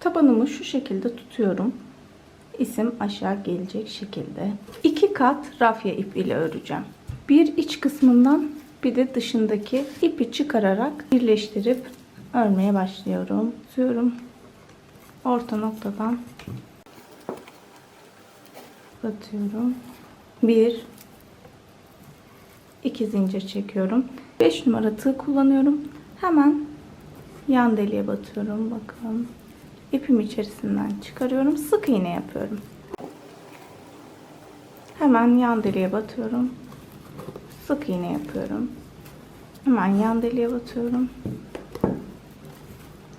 Tabanımı şu şekilde tutuyorum. İsim aşağı gelecek şekilde. İki kat rafya ip ile öreceğim. Bir iç kısmından bir de dışındaki ipi çıkararak birleştirip örmeye başlıyorum. Tutuyorum. Orta noktadan batıyorum. Bir, iki zincir çekiyorum. 5 numara tığ kullanıyorum. Hemen yan deliğe batıyorum. Bakın. İpimi içerisinden çıkarıyorum. Sık iğne yapıyorum. Hemen yan deliğe batıyorum. Sık iğne yapıyorum. Hemen yan deliğe batıyorum.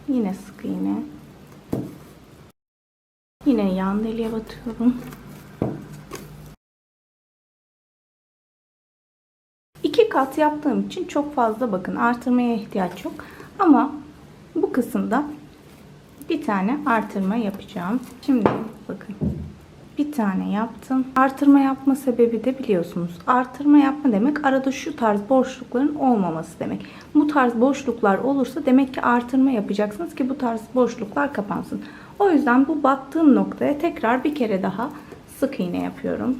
Yine sık iğne. Yine yan deliğe batıyorum. İki kat yaptığım için çok fazla bakın artırmaya ihtiyaç yok. Ama bu kısımda bir tane artırma yapacağım. Şimdi bakın bir tane yaptım. Artırma yapma sebebi de biliyorsunuz. Artırma yapma demek arada şu tarz boşlukların olmaması demek. Bu tarz boşluklar olursa demek ki artırma yapacaksınız ki bu tarz boşluklar kapansın. O yüzden bu battığım noktaya tekrar bir kere daha sık iğne yapıyorum.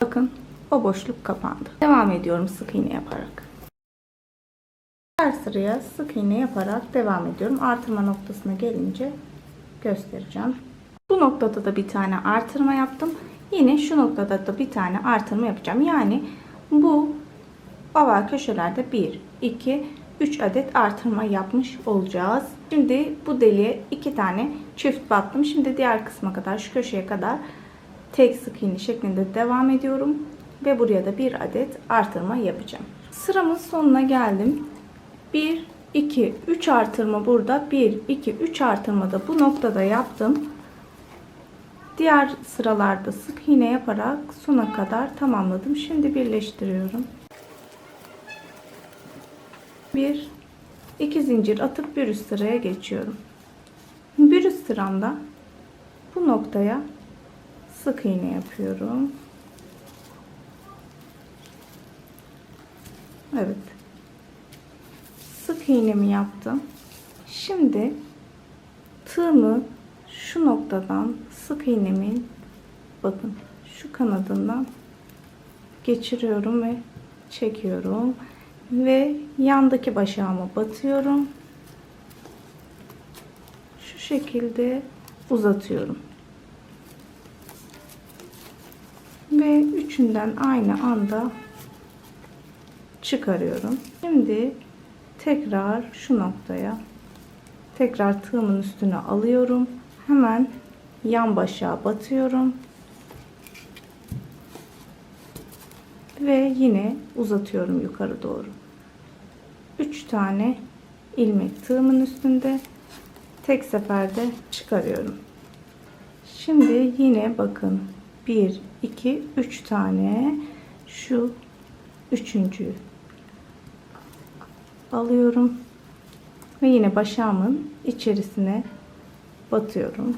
Bakın o boşluk kapandı. Devam ediyorum sık iğne yaparak. Her sıraya sık iğne yaparak devam ediyorum. Artırma noktasına gelince göstereceğim. Bu noktada da bir tane artırma yaptım. Yine şu noktada da bir tane artırma yapacağım. Yani bu oval köşelerde 1, 2, 3 adet artırma yapmış olacağız. Şimdi bu deliğe 2 tane çift battım. Şimdi diğer kısma kadar şu köşeye kadar tek sık iğne şeklinde devam ediyorum. Ve buraya da bir adet artırma yapacağım. Sıramın sonuna geldim. 1, 2, 3 artırma burada. 1, 2, 3 artırma da bu noktada yaptım. Diğer sıralarda sık iğne yaparak sona kadar tamamladım. Şimdi birleştiriyorum. 1, 2 zincir atıp bir üst sıraya geçiyorum. Bir üst sıramda bu noktaya sık iğne yapıyorum. Evet. Sık iğnemi yaptım. Şimdi tığımı şu noktadan sık iğnemin bakın şu kanadından geçiriyorum ve çekiyorum ve yandaki başağıma batıyorum. Şu şekilde uzatıyorum. Ve üçünden aynı anda çıkarıyorum. Şimdi tekrar şu noktaya tekrar tığımın üstüne alıyorum. Hemen yan başa batıyorum. Ve yine uzatıyorum yukarı doğru. 3 tane ilmek tığımın üstünde tek seferde çıkarıyorum. Şimdi yine bakın 1 2 3 tane şu üçüncüyü alıyorum ve yine başağımın içerisine batıyorum.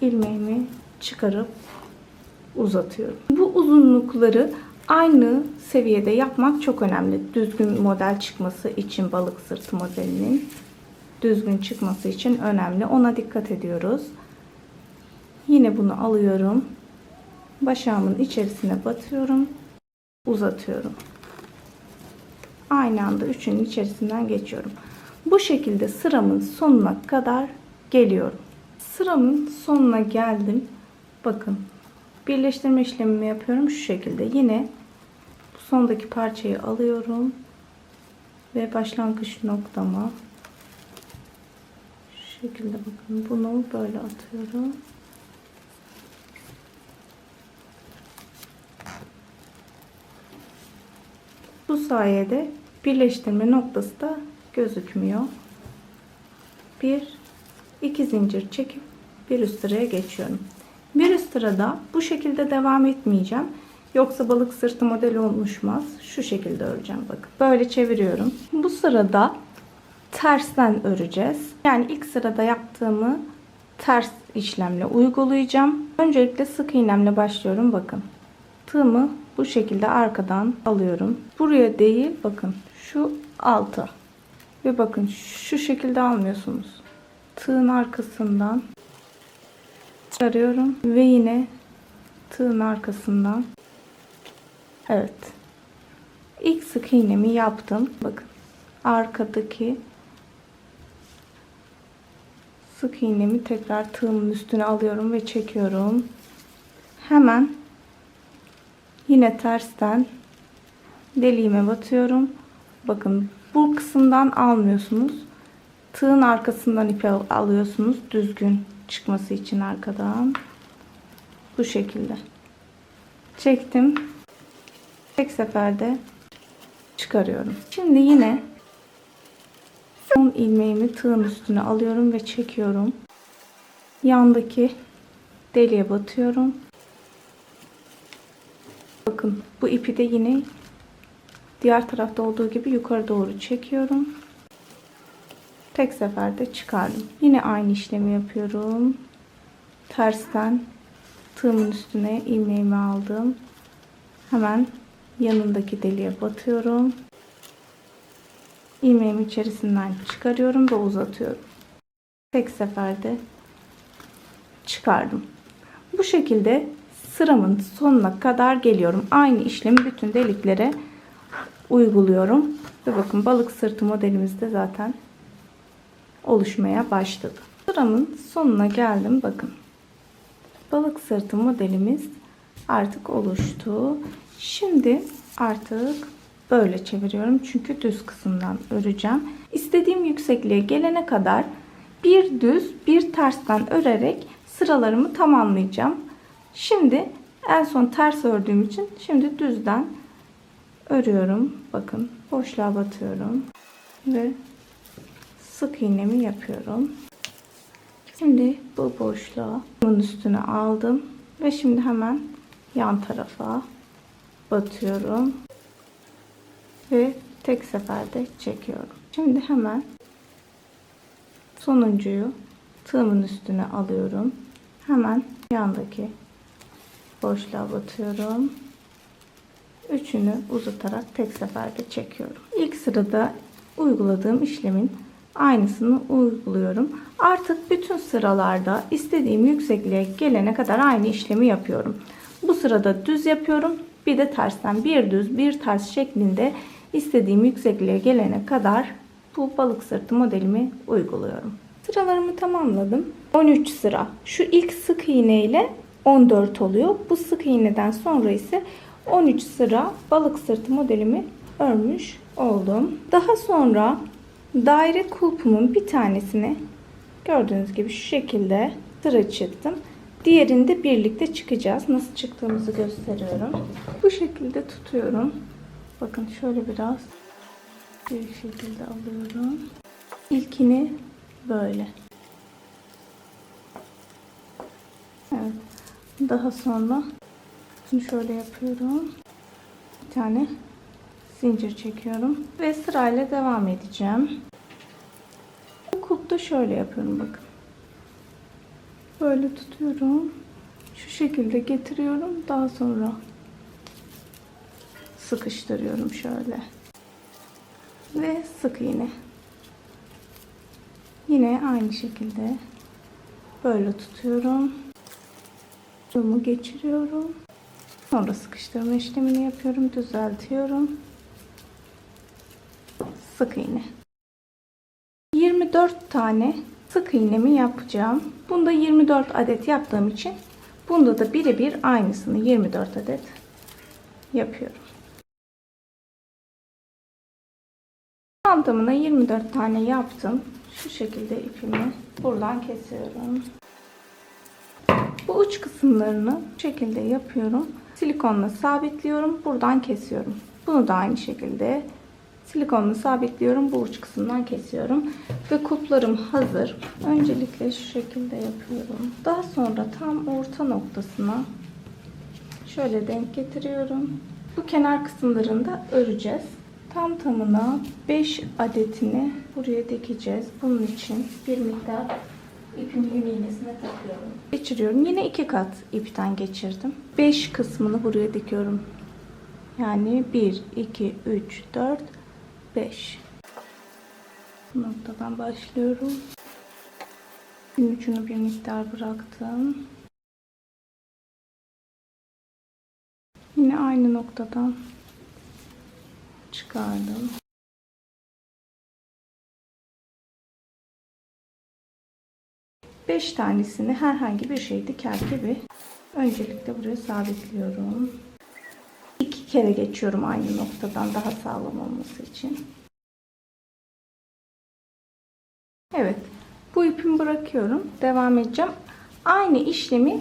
ilmeğimi çıkarıp uzatıyorum. Bu uzunlukları aynı seviyede yapmak çok önemli. Düzgün model çıkması için balık sırtı modelinin düzgün çıkması için önemli. Ona dikkat ediyoruz. Yine bunu alıyorum. Başağımın içerisine batıyorum. Uzatıyorum. Aynı anda üçünün içerisinden geçiyorum. Bu şekilde sıramın sonuna kadar geliyorum. Sıramın sonuna geldim. Bakın birleştirme işlemimi yapıyorum şu şekilde. Yine bu sondaki parçayı alıyorum ve başlangıç noktama şu şekilde bakın bunu böyle atıyorum. Bu sayede birleştirme noktası da gözükmüyor. Bir, iki zincir çekip bir üst sıraya geçiyorum. Bir üst sırada bu şekilde devam etmeyeceğim. Yoksa balık sırtı modeli oluşmaz. Şu şekilde öreceğim bakın. Böyle çeviriyorum. Bu sırada tersten öreceğiz. Yani ilk sırada yaptığımı ters işlemle uygulayacağım. Öncelikle sık iğnemle başlıyorum bakın. Tığımı bu şekilde arkadan alıyorum. Buraya değil bakın şu altı. Ve bakın şu şekilde almıyorsunuz. Tığın arkasından çıkarıyorum ve yine tığın arkasından Evet. İlk sık iğnemi yaptım. Bakın arkadaki sık iğnemi tekrar tığımın üstüne alıyorum ve çekiyorum. Hemen yine tersten deliğime batıyorum. Bakın bu kısımdan almıyorsunuz. Tığın arkasından ipi al- alıyorsunuz düzgün çıkması için arkadan. Bu şekilde. Çektim. Tek seferde çıkarıyorum. Şimdi yine son ilmeğimi tığın üstüne alıyorum ve çekiyorum. Yandaki deliğe batıyorum. Bakın bu ipi de yine diğer tarafta olduğu gibi yukarı doğru çekiyorum. Tek seferde çıkardım. Yine aynı işlemi yapıyorum. Tersten tığımın üstüne ilmeğimi aldım. Hemen yanındaki deliğe batıyorum. İlmeğimi içerisinden çıkarıyorum ve uzatıyorum. Tek seferde çıkardım. Bu şekilde sıramın sonuna kadar geliyorum. Aynı işlemi bütün deliklere uyguluyorum. Ve bakın balık sırtı modelimiz de zaten oluşmaya başladı. Sıramın sonuna geldim. Bakın. Balık sırtı modelimiz artık oluştu. Şimdi artık böyle çeviriyorum. Çünkü düz kısımdan öreceğim. İstediğim yüksekliğe gelene kadar bir düz bir tersten örerek sıralarımı tamamlayacağım. Şimdi en son ters ördüğüm için şimdi düzden örüyorum. Bakın boşluğa batıyorum ve sık iğnemi yapıyorum. Şimdi bu boşluğa bunun üstüne aldım ve şimdi hemen yan tarafa batıyorum ve tek seferde çekiyorum. Şimdi hemen sonuncuyu tığımın üstüne alıyorum. Hemen yandaki boşluğa batıyorum. Üçünü uzatarak tek seferde çekiyorum. İlk sırada uyguladığım işlemin aynısını uyguluyorum. Artık bütün sıralarda istediğim yüksekliğe gelene kadar aynı işlemi yapıyorum. Bu sırada düz yapıyorum. Bir de tersten bir düz bir ters şeklinde istediğim yüksekliğe gelene kadar bu balık sırtı modelimi uyguluyorum. Sıralarımı tamamladım. 13 sıra. Şu ilk sık iğne ile 14 oluyor. Bu sık iğneden sonra ise 13 sıra balık sırtı modelimi örmüş oldum. Daha sonra daire kulpumun bir tanesini gördüğünüz gibi şu şekilde sıra çıktım. Diğerini de birlikte çıkacağız. Nasıl çıktığımızı gösteriyorum. Bu şekilde tutuyorum. Bakın şöyle biraz bir şekilde alıyorum. İlkini böyle. Evet. Daha sonra bunu şöyle yapıyorum. Bir tane zincir çekiyorum ve sırayla devam edeceğim. Bu kulpta şöyle yapıyorum bakın. Böyle tutuyorum. Şu şekilde getiriyorum. Daha sonra sıkıştırıyorum şöyle. Ve sık iğne. Yine aynı şekilde böyle tutuyorum. Bunu geçiriyorum. Sonra sıkıştırma işlemini yapıyorum. Düzeltiyorum. Sık iğne. 24 tane sık iğnemi yapacağım. Bunda 24 adet yaptığım için bunda da birebir aynısını 24 adet yapıyorum. Tam tamına 24 tane yaptım. Şu şekilde ipimi buradan kesiyorum. Bu uç kısımlarını bu şekilde yapıyorum. Silikonla sabitliyorum. Buradan kesiyorum. Bunu da aynı şekilde silikonla sabitliyorum. Bu uç kısımdan kesiyorum. Ve kuplarım hazır. Öncelikle şu şekilde yapıyorum. Daha sonra tam orta noktasına şöyle denk getiriyorum. Bu kenar kısımlarını da öreceğiz. Tam tamına 5 adetini buraya dikeceğiz. Bunun için bir miktar ipin yün iğnesine takıyorum. Geçiriyorum. Yine iki kat ipten geçirdim. 5 kısmını buraya dikiyorum. Yani 1, 2, 3, 4, 5. Bu noktadan başlıyorum. Ipin ucunu bir miktar bıraktım. Yine aynı noktadan çıkardım. Beş tanesini herhangi bir şey diker gibi öncelikle buraya sabitliyorum. İki kere geçiyorum aynı noktadan daha sağlam olması için. Evet. Bu ipimi bırakıyorum. Devam edeceğim. Aynı işlemi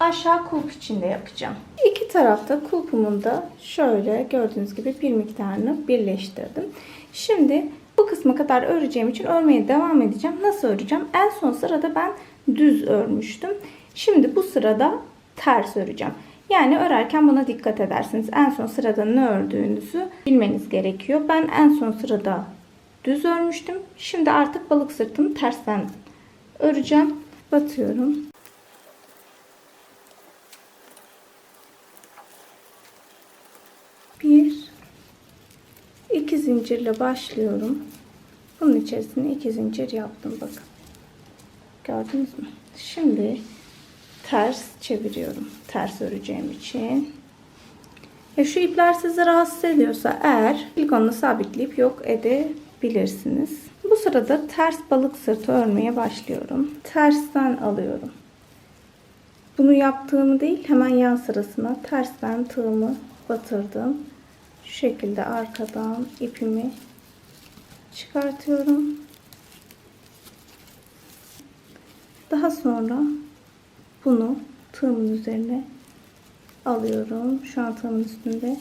aşağı kulp içinde yapacağım. İki tarafta kulpumun da şöyle gördüğünüz gibi bir miktarını birleştirdim. Şimdi bu kısma kadar öreceğim için örmeye devam edeceğim. Nasıl öreceğim? En son sırada ben düz örmüştüm. Şimdi bu sırada ters öreceğim. Yani örerken buna dikkat edersiniz. En son sırada ne ördüğünüzü bilmeniz gerekiyor. Ben en son sırada düz örmüştüm. Şimdi artık balık sırtını tersten öreceğim. Batıyorum. Bir, iki zincirle başlıyorum. Bunun içerisine iki zincir yaptım bakın. Gördünüz mü? Şimdi ters çeviriyorum. Ters öreceğim için. E şu ipler sizi rahatsız ediyorsa eğer silikonla sabitleyip yok edebilirsiniz. Bu sırada ters balık sırtı örmeye başlıyorum. Tersten alıyorum. Bunu yaptığımı değil hemen yan sırasına tersten tığımı batırdım. Şu şekilde arkadan ipimi çıkartıyorum. Daha sonra bunu tığımın üzerine alıyorum. Şu an tığımın üstünde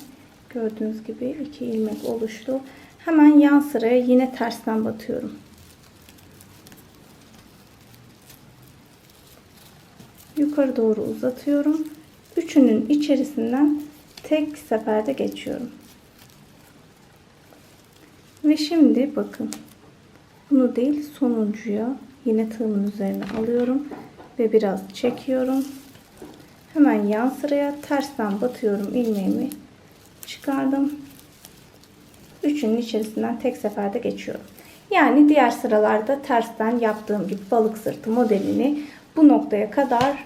gördüğünüz gibi iki ilmek oluştu. Hemen yan sıraya yine tersten batıyorum. Yukarı doğru uzatıyorum. Üçünün içerisinden tek seferde geçiyorum. Ve şimdi bakın. Bunu değil sonuncuya yine tığımın üzerine alıyorum ve biraz çekiyorum. Hemen yan sıraya tersten batıyorum ilmeğimi çıkardım. Üçünün içerisinden tek seferde geçiyorum. Yani diğer sıralarda tersten yaptığım gibi balık sırtı modelini bu noktaya kadar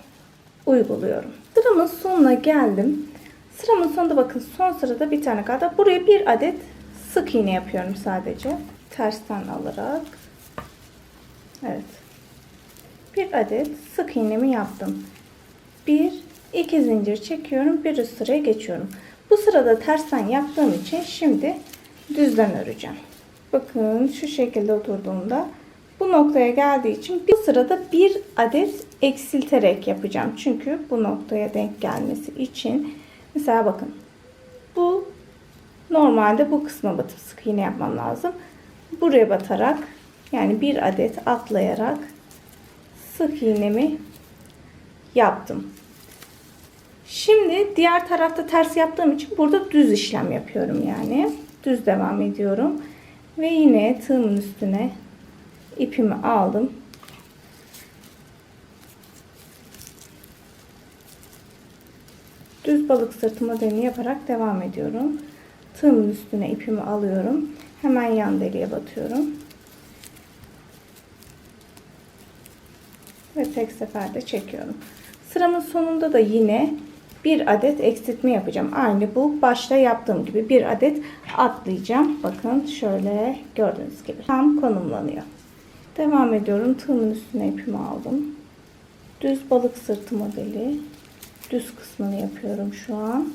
uyguluyorum. Sıramın sonuna geldim. Sıramın sonunda bakın son sırada bir tane kaldı. Buraya bir adet sık iğne yapıyorum sadece. Tersten alarak. Evet. Bir adet sık iğnemi yaptım. Bir, iki zincir çekiyorum. Bir üst sıraya geçiyorum. Bu sırada tersten yaptığım için şimdi düzden öreceğim. Bakın şu şekilde oturduğumda bu noktaya geldiği için bu sırada bir adet eksilterek yapacağım. Çünkü bu noktaya denk gelmesi için mesela bakın bu normalde bu kısma batıp sık iğne yapmam lazım. Buraya batarak yani bir adet atlayarak sık iğnemi yaptım. Şimdi diğer tarafta ters yaptığım için burada düz işlem yapıyorum yani. Düz devam ediyorum. Ve yine tığımın üstüne ipimi aldım. Düz balık sırtı modelini yaparak devam ediyorum. Tığımın üstüne ipimi alıyorum. Hemen yan deliğe batıyorum. Ve tek seferde çekiyorum. Sıramın sonunda da yine bir adet eksiltme yapacağım. Aynı bu başta yaptığım gibi bir adet atlayacağım. Bakın şöyle gördüğünüz gibi tam konumlanıyor. Devam ediyorum. Tığımın üstüne ipimi aldım. Düz balık sırtı modeli. Düz kısmını yapıyorum şu an.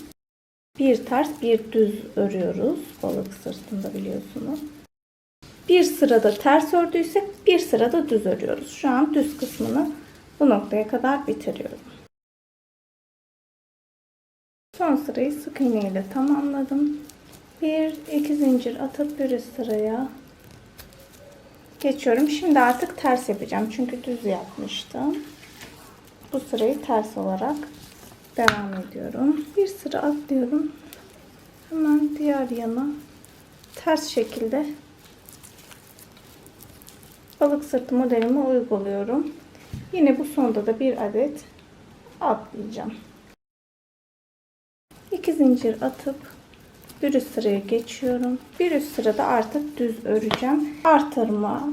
Bir ters bir düz örüyoruz. Balık sırtında biliyorsunuz. Bir sırada ters ördüysek bir sırada düz örüyoruz. Şu an düz kısmını bu noktaya kadar bitiriyorum. Son sırayı sık iğne ile tamamladım. Bir iki zincir atıp bir üst sıraya geçiyorum. Şimdi artık ters yapacağım. Çünkü düz yapmıştım. Bu sırayı ters olarak devam ediyorum. Bir sıra atlıyorum. Hemen diğer yana ters şekilde balık sırtı modelimi uyguluyorum. Yine bu sonda da bir adet atlayacağım. 2 zincir atıp bir üst sıraya geçiyorum. Bir üst sırada artık düz öreceğim. Artırma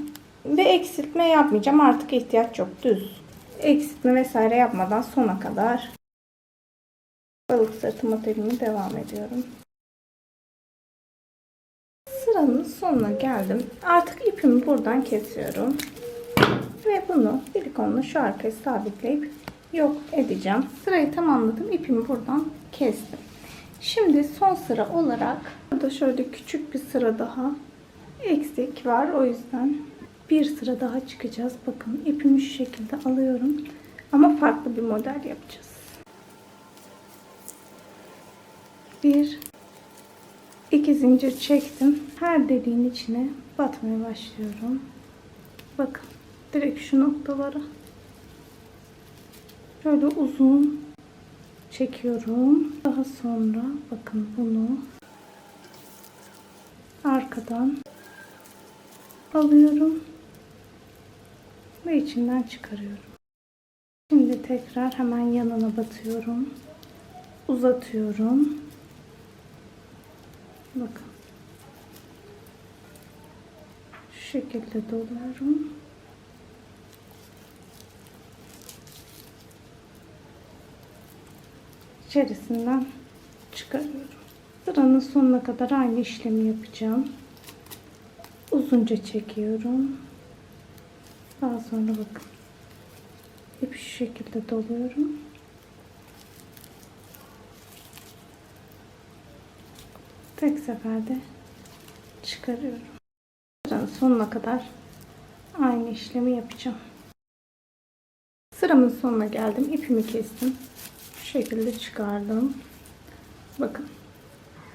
ve eksiltme yapmayacağım. Artık ihtiyaç yok. Düz. Eksiltme vesaire yapmadan sona kadar balık sırtı modelimi devam ediyorum. Sıranın sonuna geldim. Artık ipimi buradan kesiyorum. Ve bunu silikonla şu arkaya sabitleyip yok edeceğim. Sırayı tamamladım. İpimi buradan kestim. Şimdi son sıra olarak burada şöyle küçük bir sıra daha eksik var. O yüzden bir sıra daha çıkacağız. Bakın ipimi şu şekilde alıyorum. Ama farklı bir model yapacağız. Bir iki zincir çektim. Her deliğin içine batmaya başlıyorum. Bakın direkt şu noktalara şöyle uzun çekiyorum. Daha sonra bakın bunu arkadan alıyorum ve içinden çıkarıyorum. Şimdi tekrar hemen yanına batıyorum. Uzatıyorum. Bakın. Şu şekilde doluyorum. içerisinden çıkarıyorum. Sıranın sonuna kadar aynı işlemi yapacağım. Uzunca çekiyorum. Daha sonra bakın. Hep şu şekilde doluyorum. Tek seferde çıkarıyorum. Sonuna kadar aynı işlemi yapacağım. Sıramın sonuna geldim. İpimi kestim. Şu şekilde çıkardım. Bakın.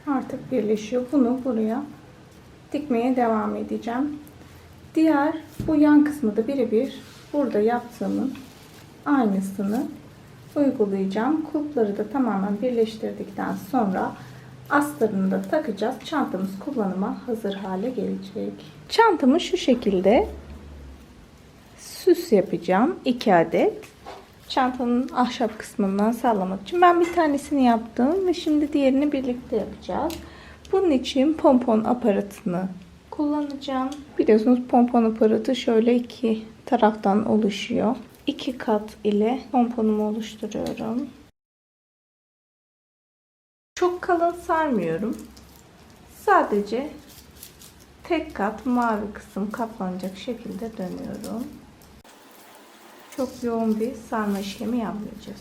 Artık birleşiyor. Bunu buraya dikmeye devam edeceğim. Diğer bu yan kısmı da birebir burada yaptığımın aynısını uygulayacağım. Kulpları da tamamen birleştirdikten sonra astarını da takacağız. Çantamız kullanıma hazır hale gelecek. Çantamı şu şekilde süs yapacağım. 2 adet. Çantanın ahşap kısmından sağlamak için. Ben bir tanesini yaptım ve şimdi diğerini birlikte yapacağız. Bunun için pompon aparatını kullanacağım. Biliyorsunuz pompon aparatı şöyle iki taraftan oluşuyor. İki kat ile pomponumu oluşturuyorum. Çok kalın sarmıyorum. Sadece tek kat mavi kısım kaplanacak şekilde dönüyorum. Çok yoğun bir sarma işlemi yapmayacağız.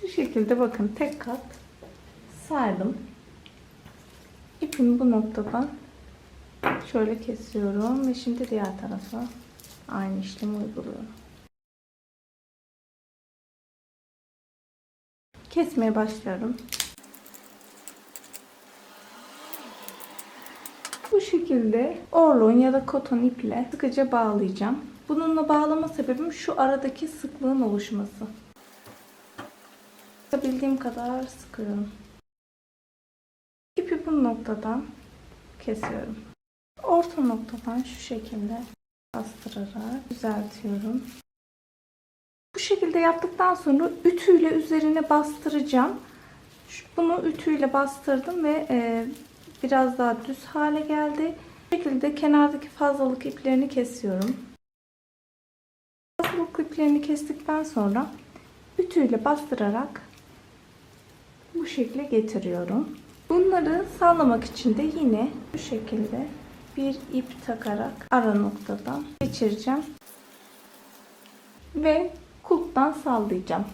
Şu şekilde bakın tek kat sardım. İpimi bu noktadan şöyle kesiyorum ve şimdi diğer tarafa aynı işlemi uyguluyorum. Kesmeye başlıyorum. Bu şekilde orlon ya da koton iple sıkıca bağlayacağım. Bununla bağlama sebebim şu aradaki sıklığın oluşması. Bildiğim kadar sıkıyorum. İpi bu noktadan kesiyorum. Orta noktadan şu şekilde bastırarak düzeltiyorum. Bu şekilde yaptıktan sonra ütüyle üzerine bastıracağım. Bunu ütüyle bastırdım ve e, biraz daha düz hale geldi. Bu şekilde kenardaki fazlalık iplerini kesiyorum. Fazlalık iplerini kestikten sonra ütüyle bastırarak bu şekilde getiriyorum. Bunları sağlamak için de yine bu şekilde bir ip takarak ara noktadan geçireceğim. Ve kulptan sallayacağım.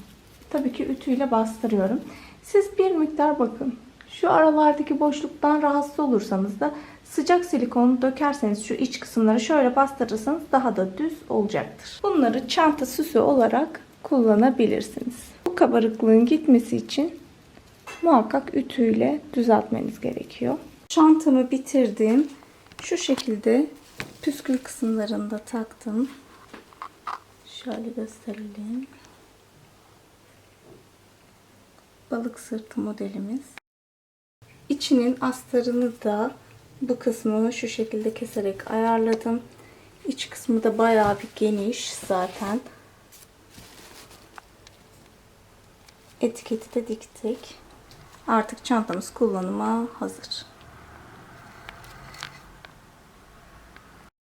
Tabii ki ütüyle bastırıyorum. Siz bir miktar bakın. Şu aralardaki boşluktan rahatsız olursanız da sıcak silikonu dökerseniz şu iç kısımları şöyle bastırırsanız daha da düz olacaktır. Bunları çanta süsü olarak kullanabilirsiniz. Bu kabarıklığın gitmesi için muhakkak ütüyle düzeltmeniz gerekiyor. Çantamı bitirdim. Şu şekilde püskül kısımlarını da taktım. Şöyle gösterelim. Balık sırtı modelimiz. İçinin astarını da bu kısmını şu şekilde keserek ayarladım. İç kısmı da bayağı bir geniş zaten. Etiketi de diktik. Artık çantamız kullanıma hazır.